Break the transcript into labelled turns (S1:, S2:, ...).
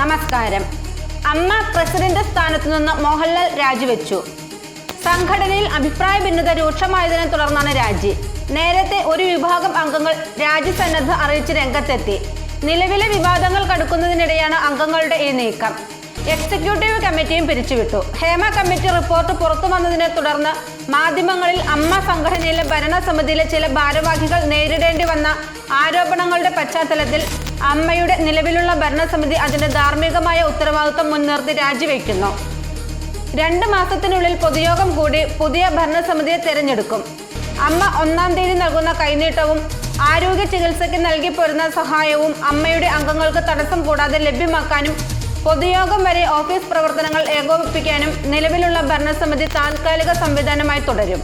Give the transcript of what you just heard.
S1: നമസ്കാരം. അമ്മ പ്രസിഡന്റ് സ്ഥാനത്തു നിന്ന് മോഹൻലാൽ രാജിവെച്ചു. സംഘടനയിൽ അഭിപ്രായ ഭിന്നത രൂക്ഷമായതിനെ തുടർന്നാണ് രാജി. നേരത്തെ ഒരു വിഭാഗം അംഗങ്ങൾ രാജിസന്നദ്ധ അറിയിച്ച് രംഗത്തെത്തി. നിലവിലെ വിവാദങ്ങൾ കടുക്കുന്നതിനിടെയാണ് അംഗങ്ങളുടെ ഈ നീക്കം. എക്സിക്യൂട്ടീവ് കമ്മിറ്റിയും പിരിച്ചുവിട്ടു. ഹേമ കമ്മിറ്റി റിപ്പോർട്ട് പുറത്തു വന്നതിനെ തുടർന്ന് മാധ്യമങ്ങളിൽ അമ്മ സംഘടനയിലെ ഭരണസമിതിയിലെ ചില ഭാരവാഹികൾ നേരിടേണ്ടി വന്ന ആരോപണങ്ങളുടെ പശ്ചാത്തലത്തിൽ അമ്മയുടെ നിലവിലുള്ള ഭരണസമിതി അതിന്റെ ധാർമ്മികമായ ഉത്തരവാദിത്വം മുൻനിർത്തി രാജിവെക്കുന്നു. രണ്ട് മാസത്തിനുള്ളിൽ പൊതുയോഗം കൂടി പുതിയ ഭരണസമിതിയെ തെരഞ്ഞെടുക്കും. അമ്മ ഒന്നാം തീയതി നൽകുന്ന കൈനീട്ടവും ആരോഗ്യ ചികിത്സയ്ക്ക് നൽകി പോരുന്ന സഹായവും അമ്മയുടെ അംഗങ്ങൾക്ക് തടസ്സം കൂടാതെ ലഭ്യമാക്കാനും പൊതുയോഗം വരെ ഓഫീസ് പ്രവർത്തനങ്ങൾ ഏകോപിപ്പിക്കാനും നിലവിലുള്ള ഭരണസമിതി താൽക്കാലിക സംവിധാനമായി തുടരും.